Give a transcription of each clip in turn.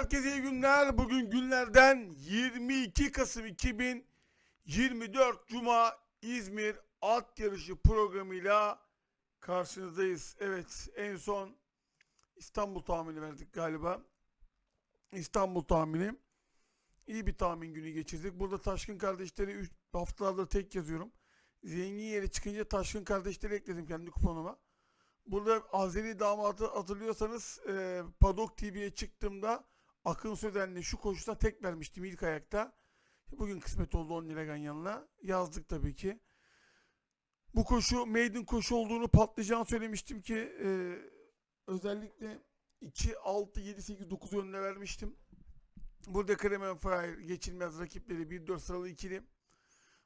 Herkese iyi günler. Bugün günlerden 22 Kasım 2024 Cuma İzmir at yarışı programıyla karşınızdayız. Evet en son İstanbul tahmini verdik galiba. İstanbul tahmini. İyi bir tahmin günü geçirdik. Burada Taşkın kardeşleri 3 haftalarda tek yazıyorum. Zengin yeri çıkınca Taşkın kardeşleri ekledim kendi kuponuma. Burada Azeri damadı hatırlıyorsanız e, Padok TV'ye çıktığımda Akın Sözen'le şu koşuda tek vermiştim ilk ayakta. Bugün kısmet oldu 10 lira yanına. Yazdık tabii ki. Bu koşu maiden koşu olduğunu patlayacağını söylemiştim ki e, özellikle 2, 6, 7, 8, 9 yönüne vermiştim. Burada Kremen Fire geçilmez rakipleri 1, 4 sıralı ikili.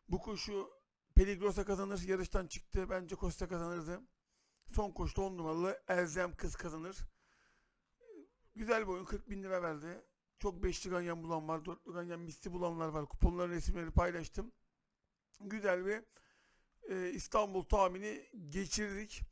Bu koşu Peligrosa kazanır. Yarıştan çıktı. Bence Costa kazanırdı. Son koşuda 10 numaralı Elzem kız kazanır. Güzel bir oyun 40 bin lira verdi. Çok beşli ganyan bulan var. Dörtlü ganyan misli bulanlar var. Kuponların resimleri paylaştım. Güzel bir e, İstanbul tahmini geçirdik.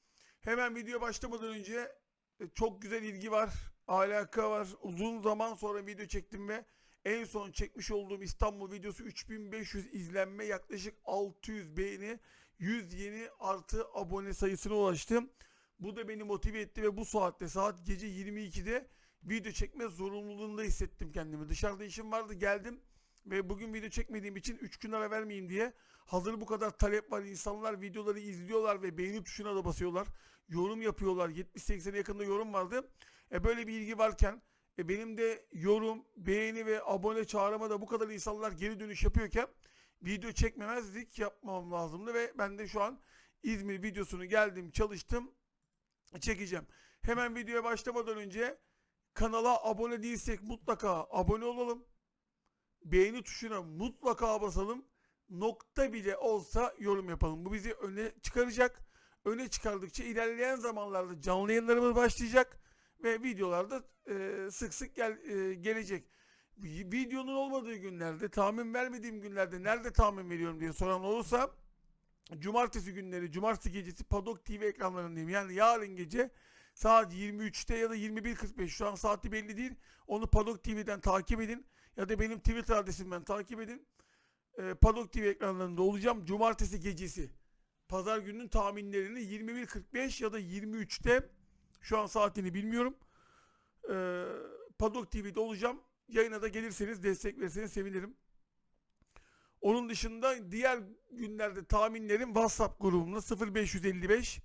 Hemen video başlamadan önce e, çok güzel ilgi var. Alaka var. Uzun zaman sonra video çektim ve en son çekmiş olduğum İstanbul videosu 3500 izlenme yaklaşık 600 beğeni 100 yeni artı abone sayısına ulaştım. Bu da beni motive etti ve bu saatte saat gece 22'de video çekme zorunluluğunda hissettim kendimi. Dışarıda işim vardı geldim ve bugün video çekmediğim için 3 gün ara vermeyeyim diye hazır bu kadar talep var insanlar videoları izliyorlar ve beğeni tuşuna da basıyorlar. Yorum yapıyorlar. 70-80'e yakında yorum vardı. E böyle bir ilgi varken e benim de yorum, beğeni ve abone çağrıma da bu kadar insanlar geri dönüş yapıyorken video çekmemezlik yapmam lazımdı ve ben de şu an İzmir videosunu geldim çalıştım çekeceğim. Hemen videoya başlamadan önce kanala abone değilsek mutlaka abone olalım. Beğeni tuşuna mutlaka basalım. Nokta bile olsa yorum yapalım. Bu bizi öne çıkaracak. Öne çıkardıkça ilerleyen zamanlarda canlı yayınlarımız başlayacak ve videolarda e, sık sık gel, e, gelecek. Videonun olmadığı günlerde, tahmin vermediğim günlerde nerede tahmin veriyorum diye soran olursa cumartesi günleri, cumartesi gecesi Padok TV ekranlarındayım. Yani yarın gece saat 23'te ya da 21.45 şu an saati belli değil. Onu Padok TV'den takip edin ya da benim Twitter adresimden takip edin. E, Padok TV ekranlarında olacağım. Cumartesi gecesi. Pazar gününün tahminlerini 21.45 ya da 23'te şu an saatini bilmiyorum. E, Padok TV'de olacağım. Yayına da gelirseniz destek verirseniz sevinirim. Onun dışında diğer günlerde tahminlerim WhatsApp grubumda 0555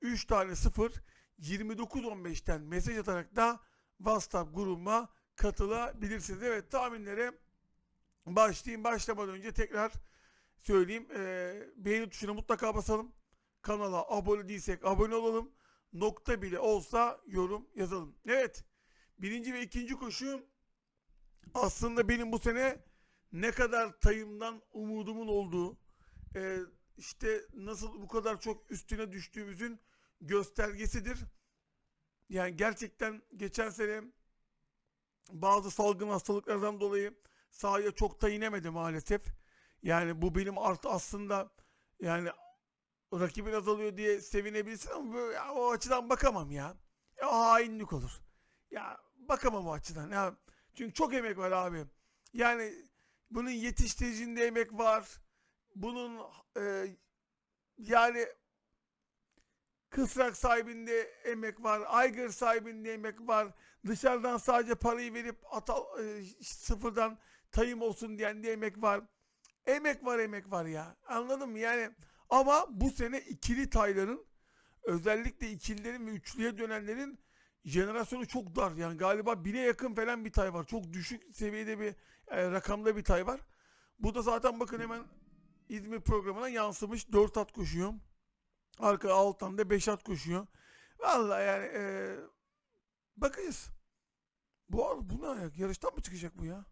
3 tane 0 2915'ten mesaj atarak da WhatsApp grubuma katılabilirsiniz. Evet tahminlere başlayayım. Başlamadan önce tekrar söyleyeyim. Ee, beğeni tuşuna mutlaka basalım. Kanala abone değilsek abone olalım. Nokta bile olsa yorum yazalım. Evet. Birinci ve ikinci koşu aslında benim bu sene ne kadar tayımdan umudumun olduğu, e, işte nasıl bu kadar çok üstüne düştüğümüzün göstergesidir. Yani gerçekten geçen sene bazı salgın hastalıklardan dolayı sahaya çok da inemedi maalesef. Yani bu benim artı aslında yani rakibin azalıyor diye sevinebilirsin ama böyle, ya, o açıdan bakamam ya. ya. Hainlik olur. Ya bakamam o açıdan. Ya, çünkü çok emek var abi. Yani bunun yetiştiricinde emek var. Bunun e, yani kısrak sahibinde emek var. Aygır sahibinde emek var. Dışarıdan sadece parayı verip ata, e, sıfırdan tayım olsun diyen de emek var. Emek var emek var ya. Anladın mı? Yani ama bu sene ikili tayların özellikle ikililerin ve üçlüye dönenlerin jenerasyonu çok dar. Yani galiba bine yakın falan bir tay var. Çok düşük seviyede bir e, rakamda bir tay var. Bu da zaten bakın hemen İzmir programına yansımış. 4 at koşuyor. Arka alttan da 5 at koşuyor. Vallahi yani e, bakacağız. Bu, bu ne ayak? Yarıştan mı çıkacak bu ya?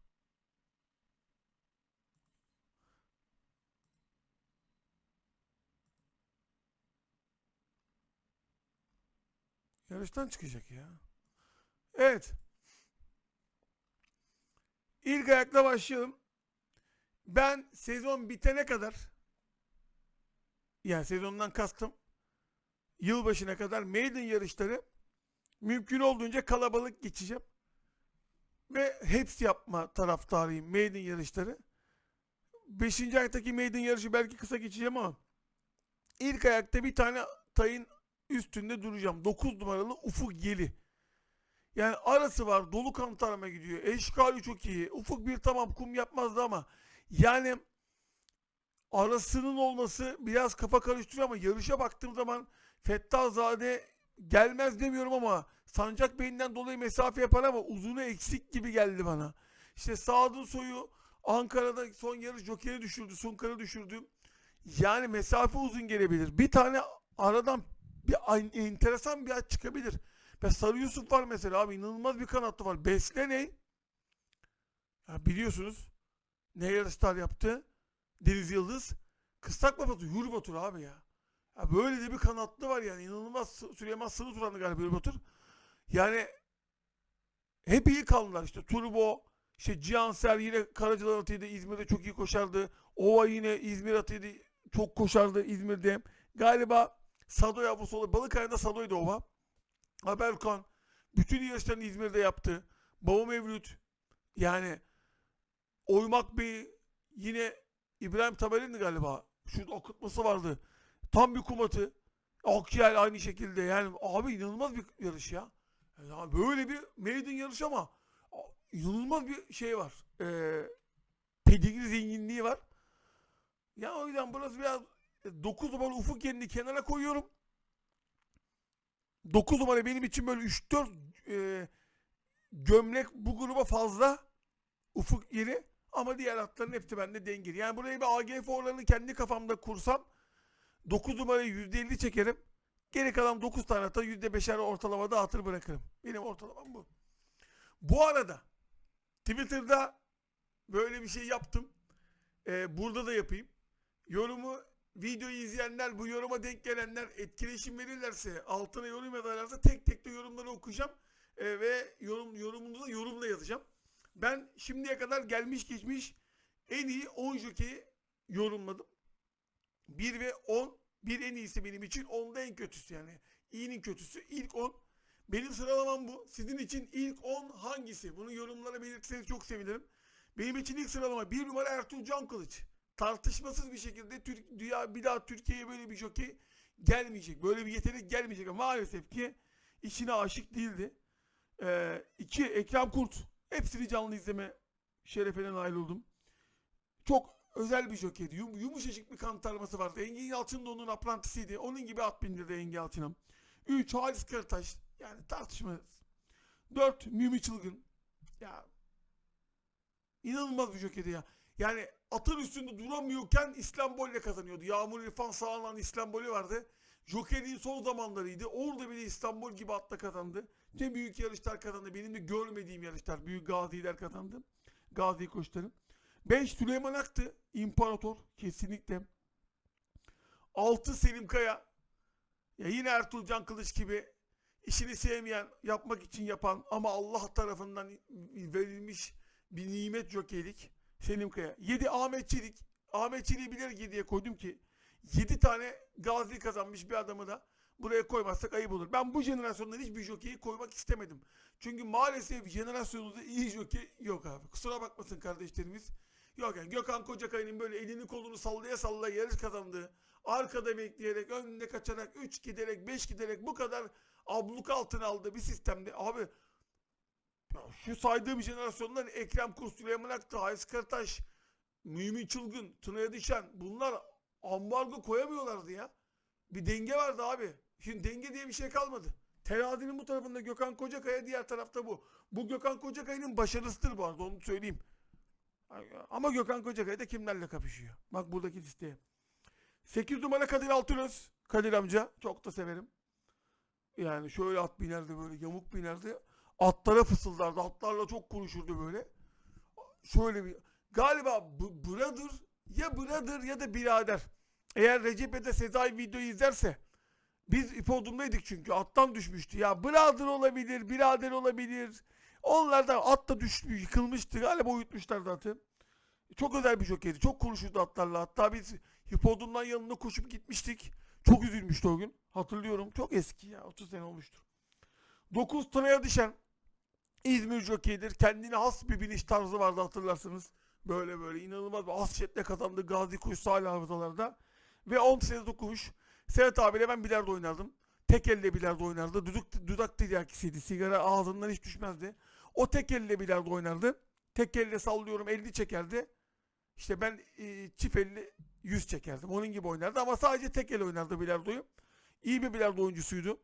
Yarıştan çıkacak ya. Evet. İlk ayakla başlayalım. Ben sezon bitene kadar yani sezondan kastım yılbaşına kadar maiden yarışları mümkün olduğunca kalabalık geçeceğim. ve hepsi yapma taraftarıyım maiden yarışları. Beşinci ayaktaki maiden yarışı belki kısa geçeceğim ama ilk ayakta bir tane tayın üstünde duracağım. 9 numaralı Ufuk Yeli. Yani arası var. Dolu kantarma gidiyor. Eşkali çok iyi. Ufuk bir tamam kum yapmazdı ama yani arasının olması biraz kafa karıştırıyor ama yarışa baktığım zaman Fettahzade gelmez demiyorum ama Sancak Bey'inden dolayı mesafe yapar ama uzunu eksik gibi geldi bana. İşte Sadun Soy'u Ankara'da son yarış Joker'i düşürdü. Sunkar'ı düşürdü. Yani mesafe uzun gelebilir. Bir tane aradan bir enteresan bir at çıkabilir. Ve Sarı Yusuf var mesela abi inanılmaz bir kanatlı var. Besle ne? Ya biliyorsunuz ne yarışlar yaptı? Deniz Yıldız. Kıstak babası Hür Batur abi ya. ya. Böyle de bir kanatlı var yani inanılmaz Süleyman Sırrı Turan'dı galiba Hür Batur. Yani hep iyi kaldılar işte Turbo, işte Cihanser yine Karacalar atıydı İzmir'de çok iyi koşardı. Ova yine İzmir atıydı çok koşardı İzmir'de. Galiba Sado yavrusu olur. Balıkaya'da Sado'ydu Ova. Haberkan bütün yarışlarını İzmir'de yaptı. Baba Mevlüt yani Oymak Bey yine İbrahim Tamer'indi galiba. Şu okutması vardı. Tam bir kumatı. Akyel aynı şekilde yani abi inanılmaz bir yarış ya. Yani böyle bir maiden yarış ama inanılmaz bir şey var. Ee, pedigri zenginliği var. Ya o yüzden burası biraz 9 numara ufuk yerini kenara koyuyorum. 9 numara benim için böyle 3-4 e, gömlek bu gruba fazla ufuk yeri ama diğer atların hepsi bende dengeli. Yani buraya bir AGF oranını kendi kafamda kursam 9 numarayı %50 çekerim. Geri kalan 9 tane ata %5'er ortalamada atır bırakırım. Benim ortalamam bu. Bu arada Twitter'da böyle bir şey yaptım. Ee, burada da yapayım. Yorumu videoyu izleyenler, bu yoruma denk gelenler etkileşim verirlerse, altına yorum yazarlarsa tek tek de yorumları okuyacağım. Ee, ve yorum yorumunu da yorumla yazacağım. Ben şimdiye kadar gelmiş geçmiş en iyi 10 jokeyi yorumladım. 1 ve 10. Bir en iyisi benim için. 10'da en kötüsü yani. İyinin kötüsü. ilk 10. Benim sıralamam bu. Sizin için ilk 10 hangisi? Bunu yorumlara belirtirseniz çok sevinirim. Benim için ilk sıralama 1 numara Ertuğrul Can Kılıç. Tartışmasız bir şekilde Türk, dünya bir daha Türkiye'ye böyle bir jokey gelmeyecek. Böyle bir yetenek gelmeyecek. Maalesef ki işine aşık değildi. Ee, iki Ekrem Kurt. Hepsini canlı izleme şerefine nail oldum. Çok özel bir jokeydi. Yum, yumuşacık bir kantarması vardı. Engin Yalçın da onun aprantisiydi. Onun gibi at bindirdi Engin Yalçın'a. 3 Halis Karataş. Yani tartışmasız. 4 Mümi Çılgın. Ya inanılmaz bir jokeydi ya. Yani atın üstünde duramıyorken İslambol ile kazanıyordu. Yağmur İrfan Sağlan İslambol'ü vardı. Joker'in son zamanlarıydı. Orada bile İstanbul gibi atla kazandı. Ne büyük yarışlar kazandı. Benim de görmediğim yarışlar. Büyük gaziler kazandı. Gazi koçların. 5 Süleyman Aktı. İmparator. Kesinlikle. 6 Selim Kaya. Ya yine Ertuğrul Can Kılıç gibi işini sevmeyen, yapmak için yapan ama Allah tarafından verilmiş bir nimet jokeylik. Selim Kaya. 7 Ahmet Çelik. Ahmet Çelik'i bilerek 7'ye koydum ki 7 tane gazi kazanmış bir adamı da buraya koymazsak ayıp olur. Ben bu jenerasyondan hiçbir jokeyi koymak istemedim. Çünkü maalesef jenerasyonumuzda iyi jokey yok abi. Kusura bakmasın kardeşlerimiz. Yok yani Gökhan Kocakay'ın böyle elini kolunu sallaya sallaya yarış kazandığı, arkada bekleyerek, önünde kaçarak, 3 giderek, 5 giderek bu kadar abluk altına aldığı bir sistemde abi şu saydığım jenerasyonlar Ekrem Kurs, Süleyman Aktı, Halis Karataş, Mümin Çılgın, Tuna Dişen bunlar ambargo koyamıyorlardı ya. Bir denge vardı abi. Şimdi denge diye bir şey kalmadı. Terazinin bu tarafında Gökhan Kocakaya, diğer tarafta bu. Bu Gökhan Kocakaya'nın başarısıdır bu arada onu söyleyeyim. Ama Gökhan Kocakaya da kimlerle kapışıyor? Bak buradaki listeye. 8 numara Kadir Altınöz. Kadir amca. Çok da severim. Yani şöyle at binerdi böyle yamuk binerdi. Atlara fısıldardı. Atlarla çok konuşurdu böyle. Şöyle bir galiba brother ya brother ya da birader. Eğer Recep ya da Sezai videoyu izlerse biz hipodromdaydık çünkü attan düşmüştü. Ya brother olabilir, birader olabilir. Onlar da at da düşmüş, yıkılmıştı. Galiba uyutmuşlardı atı. Çok özel bir jokeydi. Çok konuşurdu atlarla. Hatta biz hipodromdan yanına koşup gitmiştik. Çok üzülmüştü o gün. Hatırlıyorum. Çok eski ya. 30 sene olmuştur. 9 Tınaya Dişen. İzmir jokeydir. Kendine has bir biniş tarzı vardı hatırlarsınız. Böyle böyle inanılmaz bir hasretle kazandı Gazi Kuşsu hala hafızalarda. Ve 10 sene okumuş. Sedat abiyle ben bilardo oynardım. Tek elle bilardo oynardı. Dudak, dudak tiryakisiydi. Sigara ağzından hiç düşmezdi. O tek elle bilardo oynardı. Tek elle sallıyorum 50 çekerdi. İşte ben e, çift elli 100 çekerdim. Onun gibi oynardı ama sadece tek el oynardı bilardoyu. İyi bir bilardo oyuncusuydu.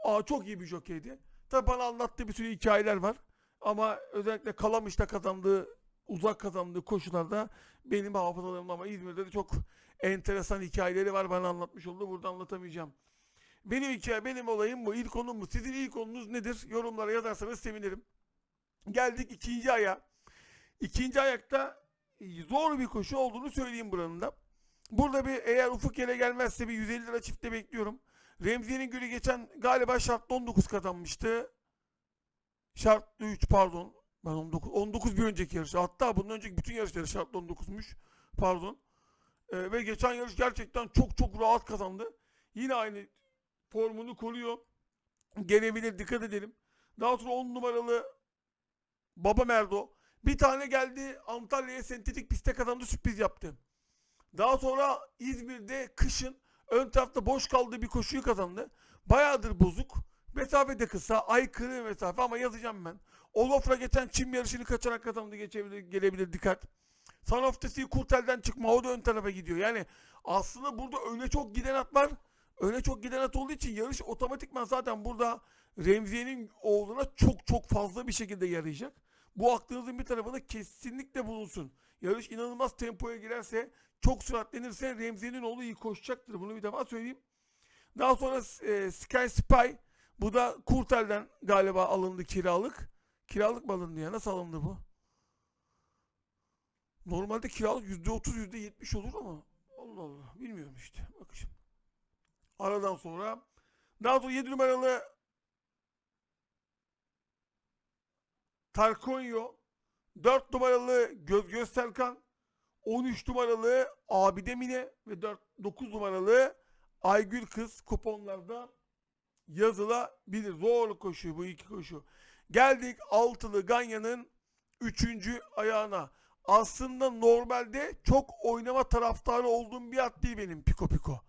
Aa, çok iyi bir jokeydi. Tabi bana anlattığı bir sürü hikayeler var. Ama özellikle Kalamış'ta kazandığı, uzak kazandığı koşularda benim hafızalarımda ama İzmir'de de çok enteresan hikayeleri var. Bana anlatmış oldu. Burada anlatamayacağım. Benim hikaye, benim olayım bu. İlk konum bu. Sizin ilk konunuz nedir? Yorumlara yazarsanız sevinirim. Geldik ikinci aya. İkinci ayakta zor bir koşu olduğunu söyleyeyim buranın da. Burada bir eğer ufuk yere gelmezse bir 150 lira çifte bekliyorum. Remzi'nin günü geçen galiba şartlı 19 kazanmıştı. Şartlı 3 pardon. Ben 19, 19 bir önceki yarış. Hatta bundan önceki bütün yarışları şartlı 19'muş. Pardon. Ee, ve geçen yarış gerçekten çok çok rahat kazandı. Yine aynı formunu koruyor. Gelebilir dikkat edelim. Daha sonra 10 numaralı Baba Merdo. Bir tane geldi Antalya'ya sentetik piste kazandı sürpriz yaptı. Daha sonra İzmir'de kışın ön tarafta boş kaldığı bir koşuyu kazandı. Bayağıdır bozuk. Mesafe de kısa. Aykırı mesafe ama yazacağım ben. Olaf'la geçen çim yarışını kaçarak kazandı. Geçebilir, gelebilir dikkat. Haftası Kurtel'den çıkma. O da ön tarafa gidiyor. Yani aslında burada öne çok giden at var. Öne çok giden at olduğu için yarış otomatikman zaten burada Remziye'nin oğluna çok çok fazla bir şekilde yarayacak. Bu aklınızın bir tarafında kesinlikle bulunsun. Yarış inanılmaz tempoya girerse, çok süratlenirse Remzi'nin oğlu iyi koşacaktır. Bunu bir defa söyleyeyim. Daha sonra e, Sky Spy. Bu da Kurtel'den galiba alındı kiralık. Kiralık mı alındı ya? Nasıl alındı bu? Normalde kiralık %30 %70 olur ama Allah Allah bilmiyorum işte. Bakın şimdi. Aradan sonra daha sonra 7 numaralı Tarkonyo 4 numaralı Göz Gösterkan 13 numaralı Abide Mine ve 4, 9 numaralı Aygül Kız kuponlarda yazılabilir. Zor koşu bu iki koşu. Geldik altılı Ganya'nın 3. ayağına. Aslında normalde çok oynama taraftarı olduğum bir at değil benim Piko Piko.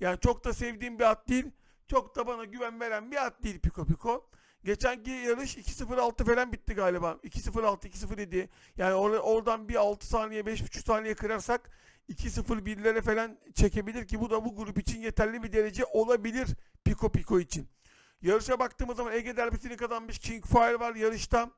Yani çok da sevdiğim bir at değil. Çok da bana güven veren bir at değil Piko Piko. Geçenki yarış 2.06 falan bitti galiba. 2.06, 2.07. Yani or- oradan bir 6 saniye, 5.5 saniye kırarsak 2.01'lere falan çekebilir ki bu da bu grup için yeterli bir derece olabilir Piko Piko için. Yarışa baktığımız zaman Ege derbisini kazanmış King Fire var yarışta.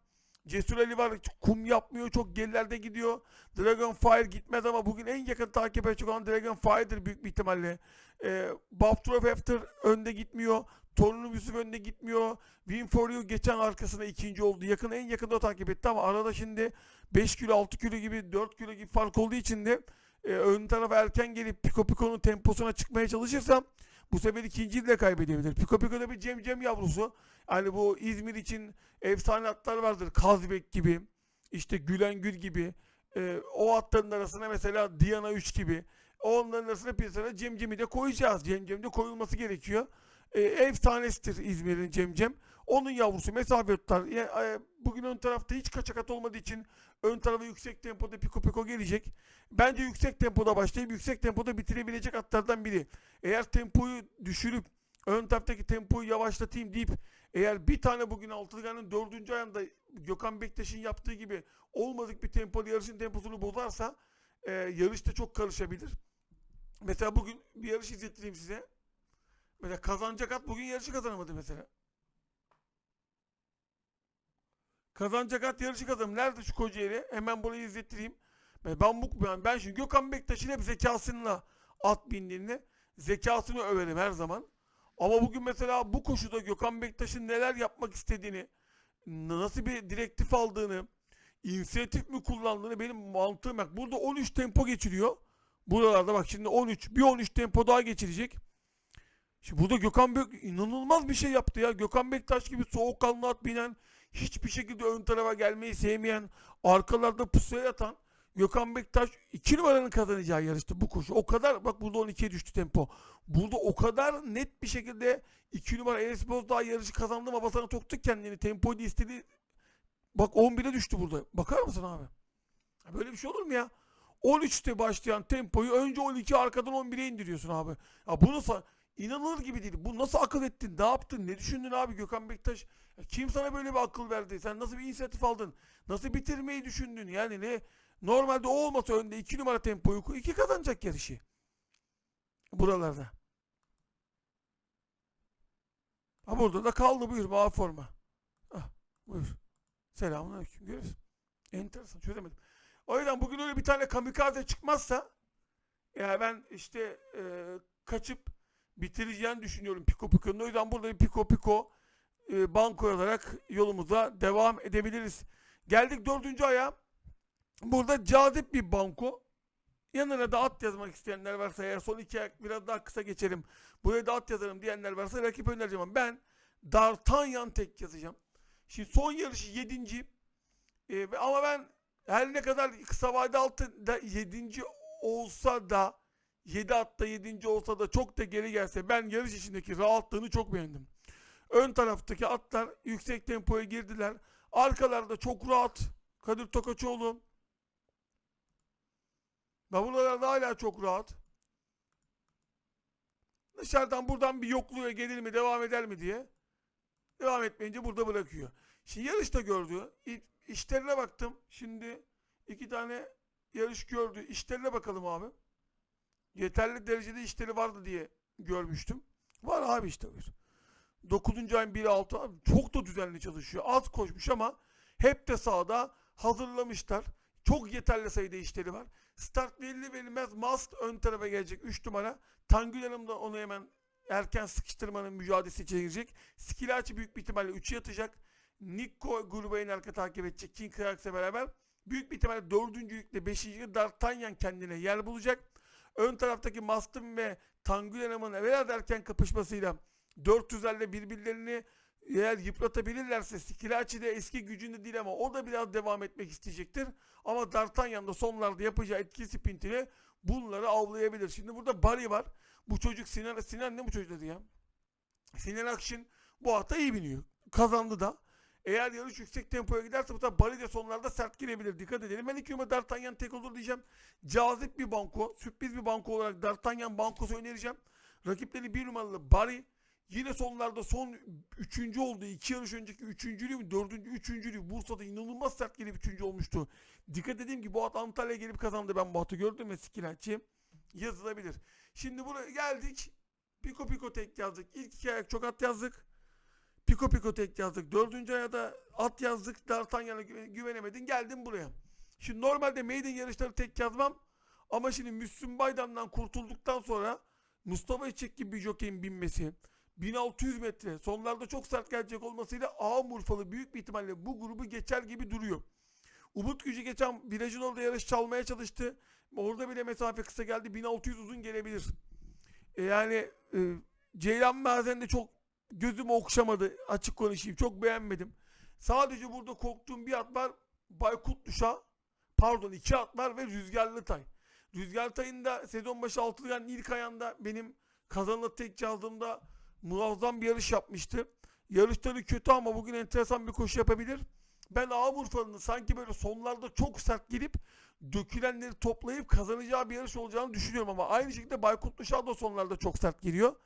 Cesur Ali var. Kum yapmıyor. Çok gerilerde gidiyor. Dragon Fire gitmez ama bugün en yakın takip edecek olan Dragon Fire'dır büyük bir ihtimalle. Ee, Buff After önde gitmiyor. Torunum Yusuf önde gitmiyor. Win for You geçen arkasına ikinci oldu. Yakın en yakında takip etti ama arada şimdi 5 kilo 6 kilo gibi 4 kilo gibi fark olduğu için de e, ön tarafa erken gelip Pico Pico'nun temposuna çıkmaya çalışırsam bu sefer ikinciyi de kaybedebilir. Pico Pico'da bir Cem Cem yavrusu. Hani bu İzmir için efsane atlar vardır. Kazbek gibi. işte Gülen Gül gibi. E, o atların arasına mesela Diana 3 gibi. Onların arasına bir sıra Cem Cem'i de koyacağız. Cem Cem de koyulması gerekiyor. E, efsanesidir İzmir'in Cem Cem. Onun yavrusu mesafe tutar. Yani, e, bugün ön tarafta hiç kaçak at olmadığı için ön tarafa yüksek tempoda Piko Piko gelecek. Bence yüksek tempoda başlayıp yüksek tempoda bitirebilecek atlardan biri. Eğer tempoyu düşürüp ön taraftaki tempoyu yavaşlatayım deyip eğer bir tane bugün Altıgan'ın dördüncü ayında Gökhan Bektaş'ın yaptığı gibi olmadık bir tempoda yarışın temposunu bozarsa e, yarışta çok karışabilir. Mesela bugün bir yarış izlettireyim size. Mesela kazanacak at bugün yarışı kazanamadı mesela. Kazanacak at yarışı kazanım. Nerede şu Kocaeli? Hemen burayı izlettireyim. Ben, ben bu ben, ben şimdi Gökhan Bektaş'ın hep zekasıyla at bindiğinde zekasını överim her zaman. Ama bugün mesela bu koşuda Gökhan Bektaş'ın neler yapmak istediğini, nasıl bir direktif aldığını, inisiyatif mi kullandığını benim mantığım yok. Burada 13 tempo geçiriyor. Buralarda bak şimdi 13, bir 13 tempo daha geçirecek. Şimdi burada Gökhan Bek inanılmaz bir şey yaptı ya. Gökhan Bektaş gibi soğukkanlı at binen, hiçbir şekilde ön tarafa gelmeyi sevmeyen, arkalarda pusuya yatan Gökhan Bektaş 2 numaranın kazanacağı yarıştı bu koşu. O kadar bak burada 12'ye düştü tempo. Burada o kadar net bir şekilde 2 numara Enes Bozdağ yarışı kazandı ama basana toktu kendini. Tempoyu da istedi. Bak 11'e düştü burada. Bakar mısın abi? Böyle bir şey olur mu ya? 13'te başlayan tempoyu önce 12 arkadan 11'e indiriyorsun abi. Ya bu nasıl inanılır gibi değil. Bu nasıl akıl ettin? Ne yaptın? Ne düşündün abi Gökhan Bektaş? Ya kim sana böyle bir akıl verdi? Sen nasıl bir inisiyatif aldın? Nasıl bitirmeyi düşündün? Yani ne? Normalde o olmasa önde 2 numara tempoyu koy. 2 kazanacak yarışı. Buralarda. Ha burada da kaldı buyur mavi forma. Ah buyur. Selamünaleyküm. Görüyorsun. Enteresan çözemedim. O yüzden bugün öyle bir tane kamikaze çıkmazsa ya ben işte e, kaçıp bitireceğini düşünüyorum Piko Piko'nun. O yüzden burada bir Piko Piko e, banko olarak yolumuza devam edebiliriz. Geldik dördüncü aya. Burada cazip bir banko. Yanına da at yazmak isteyenler varsa eğer son iki ayak biraz daha kısa geçerim. Buraya da at yazarım diyenler varsa rakip önereceğim. ama Ben D'Artagnan tek yazacağım. Şimdi son yarışı yedinci. E, ama ben her ne kadar kısa vade altında 7. olsa da 7 atta 7. olsa da çok da geri gelse ben yarış içindeki rahatlığını çok beğendim. Ön taraftaki atlar yüksek tempoya girdiler. Arkalarda çok rahat. Kadir Tokaçoğlu. Davulalarda hala çok rahat. Dışarıdan buradan bir yokluğa gelir mi devam eder mi diye. Devam etmeyince burada bırakıyor. Şimdi yarışta gördü. İşlerine baktım. Şimdi iki tane yarış gördü. İşlerine bakalım abi. Yeterli derecede işleri vardı diye görmüştüm. Var abi işte bir. 9. ayın 1'i 6 abi çok da düzenli çalışıyor. Az koşmuş ama hep de sahada hazırlamışlar. Çok yeterli sayıda işleri var. Start belli verilmez. Mast ön tarafa gelecek 3 numara. Tangül Hanım da onu hemen erken sıkıştırmanın mücadelesi içine girecek. Büyük bir ihtimalle 3'e yatacak. Grubu en arka takip edecek. King Krax'la beraber. Büyük bir ihtimalle 4. yükle 5. yükle D'Artagnan kendine yer bulacak. Ön taraftaki Mastım ve Tangül Hanım'ın evvel erken kapışmasıyla 400'lerle birbirlerini eğer yıpratabilirlerse Skilaçi de eski gücünde değil ama o da biraz devam etmek isteyecektir. Ama D'Artagnan da sonlarda yapacağı etki sprintiyle bunları avlayabilir. Şimdi burada Bari var. Bu çocuk Sinan, Sinan ne bu çocuk dedi ya? Sinan Akşin bu hafta iyi biniyor. Kazandı da. Eğer yarış yüksek tempoya giderse bu sefer Bari de sonlarda sert girebilir. Dikkat edelim. Ben ilk yuma D'Artagnan tek olur diyeceğim. Cazip bir banko. Sürpriz bir banko olarak D'Artagnan bankosu önereceğim. Rakipleri bir numaralı Bari. Yine sonlarda son üçüncü oldu. İki yarış önceki üçüncülüğü mü? Dördüncü, üçüncülüğü. Bursa'da inanılmaz sert gelip üçüncü olmuştu. Dikkat edeyim ki bu at Antalya'ya gelip kazandı. Ben bu atı gördüm ve Skilaçi yazılabilir. Şimdi buraya geldik. Piko Piko tek yazdık. İlk iki ayak çok at yazdık. Piko Piko tek yazdık. Dördüncü ayada at yazdık. D'Artagnan'a güve- güvenemedin. Geldin buraya. Şimdi normalde maiden yarışları tek yazmam. Ama şimdi Müslüm Baydan'dan kurtulduktan sonra Mustafa İçek gibi bir jokeyin binmesi, 1600 metre sonlarda çok sert gelecek olmasıyla Ağam Urfalı büyük bir ihtimalle bu grubu geçer gibi duruyor. Umut Gücü geçen virajın orada yarış çalmaya çalıştı. Orada bile mesafe kısa geldi. 1600 uzun gelebilir. E yani e, Ceylan Mazen de çok gözümü okşamadı. Açık konuşayım. Çok beğenmedim. Sadece burada korktuğum bir at var. Baykut Duşa. Pardon iki at var ve Rüzgarlı Tay. Rüzgar Tay'ın da sezon başı altılayan ilk ayağında benim kazanılı tek çaldığımda muazzam bir yarış yapmıştı. Yarışları kötü ama bugün enteresan bir koşu yapabilir. Ben Ağam Urfalı'nın sanki böyle sonlarda çok sert gelip dökülenleri toplayıp kazanacağı bir yarış olacağını düşünüyorum ama aynı şekilde Baykut Duşa da sonlarda çok sert geliyor.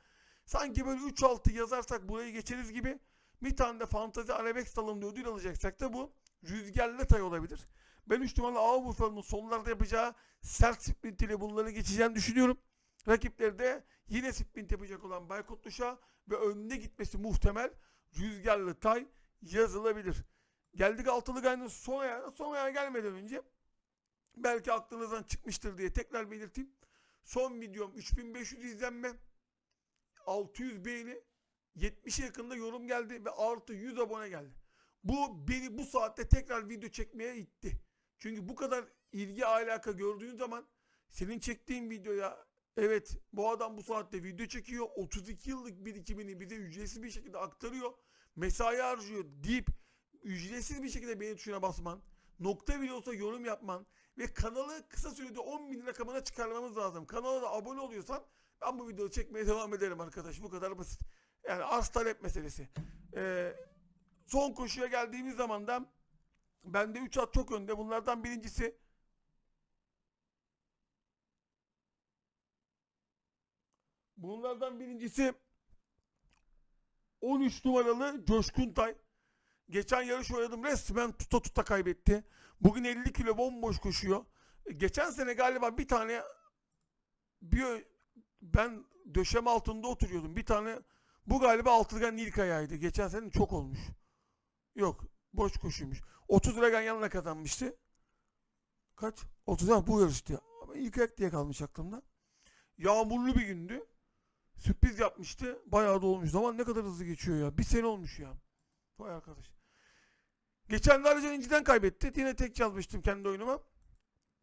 Sanki böyle 3-6 yazarsak burayı geçeriz gibi bir tane de Fantazi Arabex dalında ödül alacaksak da bu rüzgarlı tay olabilir. Ben 3 numaralı Urfalı'nın sonlarda yapacağı sert sprint ile bunları geçeceğini düşünüyorum. Rakipleri de yine sprint yapacak olan Baykut Duşa ve önüne gitmesi muhtemel rüzgarlı tay yazılabilir. Geldik altılı gayrının son ayağına. Son ayağa gelmeden önce belki aklınızdan çıkmıştır diye tekrar belirteyim. Son videom 3500 izlenme, 600 beğeni, 70'e yakında yorum geldi ve artı 100 abone geldi. Bu beni bu saatte tekrar video çekmeye itti. Çünkü bu kadar ilgi alaka gördüğün zaman senin çektiğin videoya evet bu adam bu saatte video çekiyor. 32 yıllık birikimini bize ücretsiz bir şekilde aktarıyor. Mesai harcıyor deyip ücretsiz bir şekilde beğeni tuşuna basman, nokta bile olsa yorum yapman ve kanalı kısa sürede 10 bin rakamına çıkarmamız lazım. Kanala da abone oluyorsan ben bu videoyu çekmeye devam ederim arkadaş. Bu kadar basit. Yani arz talep meselesi. Ee, son koşuya geldiğimiz zaman da Bende 3 at çok önde. Bunlardan birincisi Bunlardan birincisi 13 numaralı Coşkun Tay. Geçen yarış oynadım resmen tuta tuta kaybetti. Bugün 50 kilo bomboş koşuyor. Geçen sene galiba bir tane bir ben döşeme altında oturuyordum. Bir tane bu galiba Altırgan Nilkaya'ydı. Geçen sene çok olmuş. Yok boş koşuymuş. 30 lira yanına kazanmıştı. Kaç? 30 lira bu yarıştı. Ama ilk ayak diye kalmış aklımda. Yağmurlu bir gündü. Sürpriz yapmıştı. Bayağı da olmuş. Zaman ne kadar hızlı geçiyor ya. Bir sene olmuş ya. Vay arkadaş. Geçen de Arıcan İnci'den kaybetti. Yine tek yazmıştım kendi oyunuma.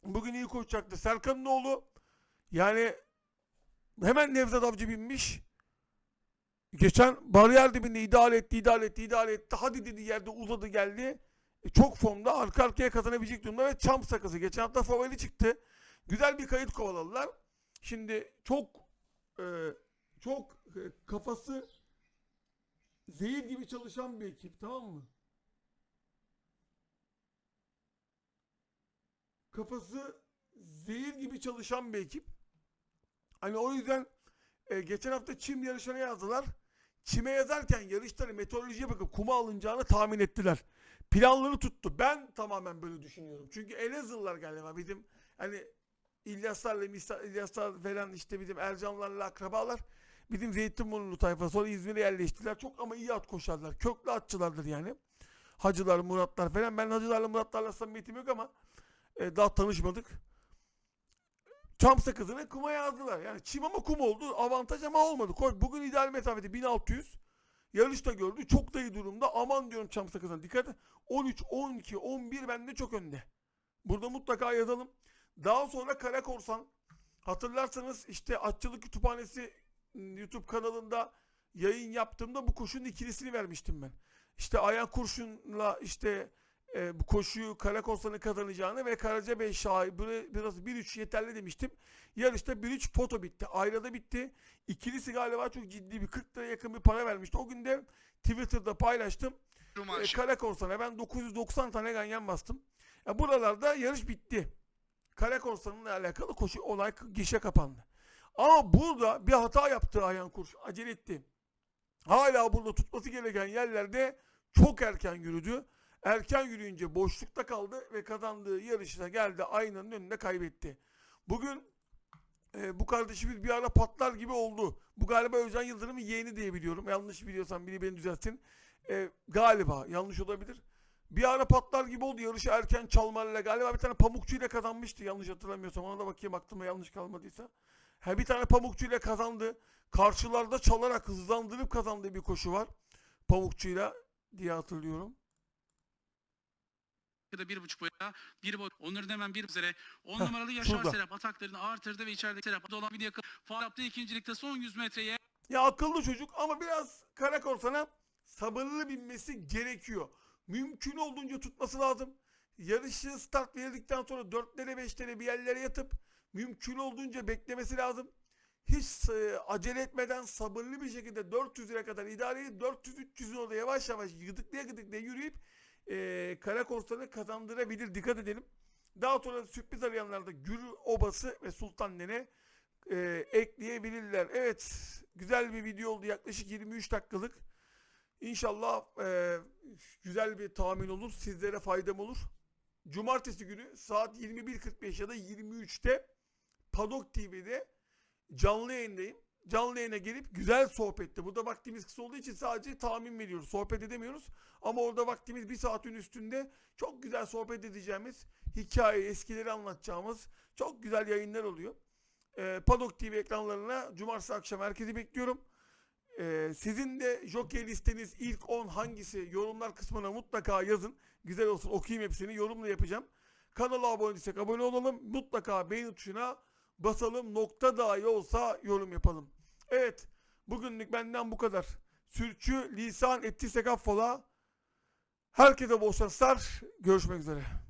Bugün iyi koşacaktı. Serkan'ın oğlu yani hemen Nevzat Avcı binmiş. Geçen bariyer dibinde ideal etti, ideal etti, ideal etti. Hadi dedi yerde uzadı geldi. E, çok formda arka arkaya kazanabilecek durumda ve çam sakızı. Geçen hafta favori çıktı. Güzel bir kayıt kovaladılar. Şimdi çok e, çok e, kafası zehir gibi çalışan bir ekip tamam mı? Kafası zehir gibi çalışan bir ekip. Hani o yüzden e, geçen hafta çim yarışına yazdılar. Çime yazarken yarışları meteorolojiye bakıp kuma alınacağını tahmin ettiler. Planları tuttu. Ben tamamen böyle düşünüyorum. Çünkü Elazığlılar galiba bizim hani İlyaslarla, İlyaslar falan işte bizim Ercanlarla akrabalar. Bizim Zeytinburnu tayfa sonra İzmir'e yerleştiler. Çok ama iyi at koşarlar. Köklü atçılardır yani. Hacılar, Muratlar falan. Ben hacılarla, Muratlarla samimiyetim yok ama e, daha tanışmadık. Çam sakızını kuma yazdılar. Yani çim ama kum oldu. Avantaj ama olmadı. Koy, bugün ideal mesafede 1600. Yarışta gördü. Çok da iyi durumda. Aman diyorum çam sakızına. Dikkat et. 13, 12, 11 bende çok önde. Burada mutlaka yazalım. Daha sonra Kara Korsan. Hatırlarsanız işte Atçılık Kütüphanesi ıı, YouTube kanalında yayın yaptığımda bu koşunun ikilisini vermiştim ben. İşte Ayhan Kurşun'la işte e, bu koşuyu Kara Korsan'ın kazanacağını ve Karaca Bey şahi böyle biraz 1-3 yeterli demiştim. Yarışta 1-3 foto bitti. Ayrada bitti. İkilisi galiba çok ciddi bir 40 liraya yakın bir para vermişti. O gün de Twitter'da paylaştım. E, Römanş. Kara Korsan'a ben 990 tane ganyan bastım. Ya buralarda yarış bitti. Kara Korsan'la alakalı koşu olay gişe kapandı. Ama burada bir hata yaptı Ayhan Kurş. Acele etti. Hala burada tutması gereken yerlerde çok erken yürüdü. Erken yürüyünce boşlukta kaldı ve kazandığı yarışına geldi aynanın önünde kaybetti. Bugün e, bu kardeşimiz bir ara patlar gibi oldu. Bu galiba Özcan Yıldırım'ın yeğeni diye biliyorum. Yanlış biliyorsam biri beni düzeltsin. E, galiba yanlış olabilir. Bir ara patlar gibi oldu. Yarışı erken çalmayla galiba bir tane pamukçuyla kazanmıştı. Yanlış hatırlamıyorsam ona da bakayım aklıma yanlış kalmadıysa. Ha, bir tane pamukçuyla kazandı. Karşılarda çalarak hızlandırıp kazandığı bir koşu var. Pamukçuyla diye hatırlıyorum. Ya da bir buçuk boyuna bir boy. Onların hemen bir üzere 10 Heh, numaralı Yaşar şurada. Serap ataklarını artırdı ve içeride Serap dolan bir yakın. Faal yaptı ikincilikte son 100 metreye. Ya akıllı çocuk ama biraz kara korsana sabırlı binmesi gerekiyor. Mümkün olduğunca tutması lazım. Yarışı start verildikten sonra dörtlere beşlere bir yerlere yatıp mümkün olduğunca beklemesi lazım. Hiç e, acele etmeden sabırlı bir şekilde 400 lira kadar idare edip 400-300'ün orada yavaş yavaş gıdıklaya gıdıklaya yürüyüp e, kara korsanı kazandırabilir. Dikkat edelim. Daha sonra sürpriz arayanlarda Gürü Obası ve Sultan Nene e, ekleyebilirler. Evet güzel bir video oldu yaklaşık 23 dakikalık. İnşallah e, güzel bir tahmin olur. Sizlere faydam olur. Cumartesi günü saat 21.45 ya da 23'te Padok TV'de canlı yayındayım. Canlı yayına gelip güzel sohbette. Burada vaktimiz kısa olduğu için sadece tahmin veriyoruz. Sohbet edemiyoruz. Ama orada vaktimiz bir saatin üstünde çok güzel sohbet edeceğimiz, hikaye, eskileri anlatacağımız çok güzel yayınlar oluyor. Ee, Padok TV ekranlarına cumartesi akşam herkesi bekliyorum. Ee, sizin de jockey listeniz ilk 10 hangisi yorumlar kısmına mutlaka yazın. Güzel olsun okuyayım hepsini yorumla yapacağım. Kanala abone değilsek abone olalım. Mutlaka beğeni tuşuna basalım. Nokta dahi olsa yorum yapalım. Evet bugünlük benden bu kadar. Sürçü lisan ettiysek affola. Herkese bol şanslar. Görüşmek üzere.